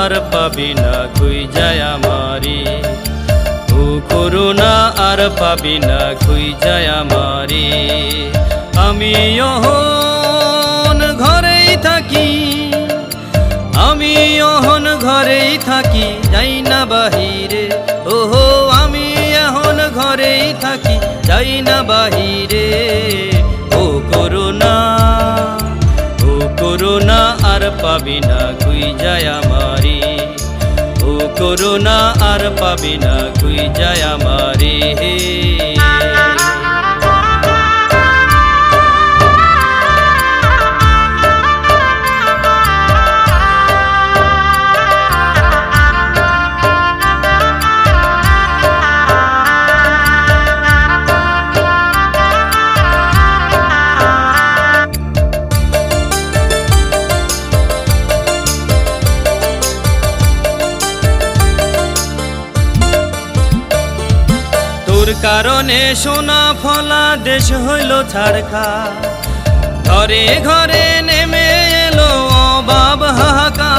আর পাবি না খুই যায় আমারি। ও করুণা আর পাবি না খুই যায় আমারি। আমি অহন ঘরেই থাকি, আমি অহন ঘরেই থাকি, যাই না বাহিরে। ওহো, আমি এখন ঘরেই থাকি, যাই না বাহিরে। ও করুণা ও করুণা আর পাবি না কুই যায় আমারি। ও করুণা আর পাবি না কুই যায় আমারি। হে কারণে সোনা ফলা দেশ হইল ছাড়খা ঘরে ঘরে নেমে এলো অবাব হাহাকা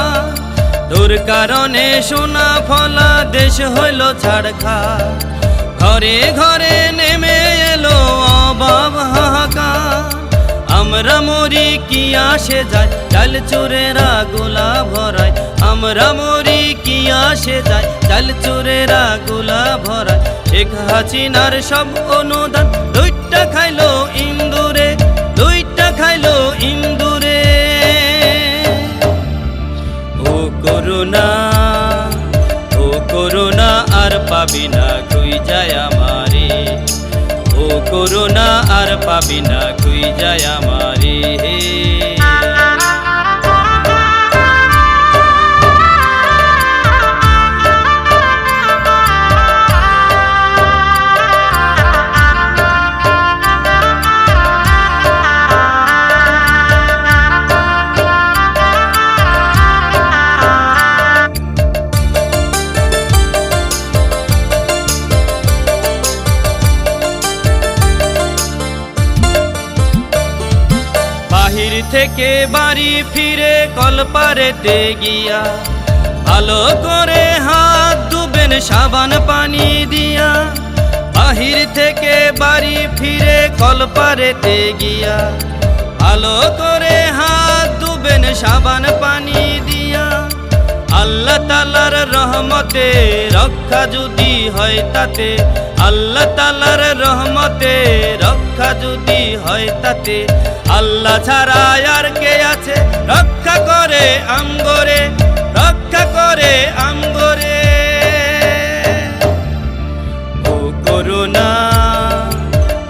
তোর কারণে সোনা ফলা দেশ হইল ছাড়খা ঘরে ঘরে নেমে এলো অবাব হাহাকা আমরা মরি কি আসে যায় চাল চোরেরা গোলা ভরায়। আমরা মরি কি আসে যায়? চাল চোরেরা গোলা ভরায়। শেখ হাসিনার সব অনুদান দুইটা খাইলো ইন্দুরে, দুইটা খাইলো ইন্দুরে। ও করুণা ও করুণা আর পাবি না কুই যায় আমারে। ও করুণা আর পাবি না কুই যায় আমারে। বাহির থেকে বাড়ি ফিরে কলপারেতে গিয়া ভালো করে হাত ধুবেন, সাবান পানি দিয়া। বাহির থেকে বাড়ি ফিরে কলপারেতে গিয়া ভালো করে হাত ধুবেন, সাবান পানি দিয়া। আল্লাহ তালার রহমতে রক্ষা যদি হয় তাতে, আল্লাহ তালার রহমতে, রক্ষা যদি হয় তাতে। আল্লাহ ছাড়া আর কে আছে? রক্ষা করে আমগরে রক্ষা করে আমগরে ও করুণা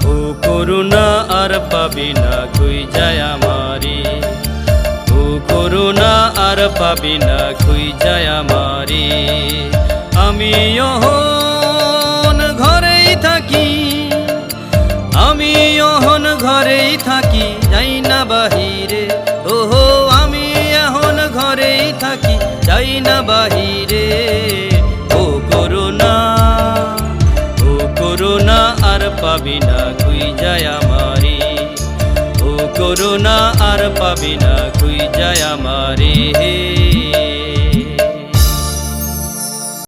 ও করুণা আর পাবি না কই যায় আমারি। ও করুণা আর পাবি না খুই যায় আমারি। আমি ঘরেই থাকি, যাই না বাহিরে। ওহো, আমি এখন ঘরেই থাকি, যাই না বাহিরে। ও করুণা ও করুণা, আর পাবি না কুই যায় আমারি। ও করুণা, আর পাবি না কুই যায় আমারে। হে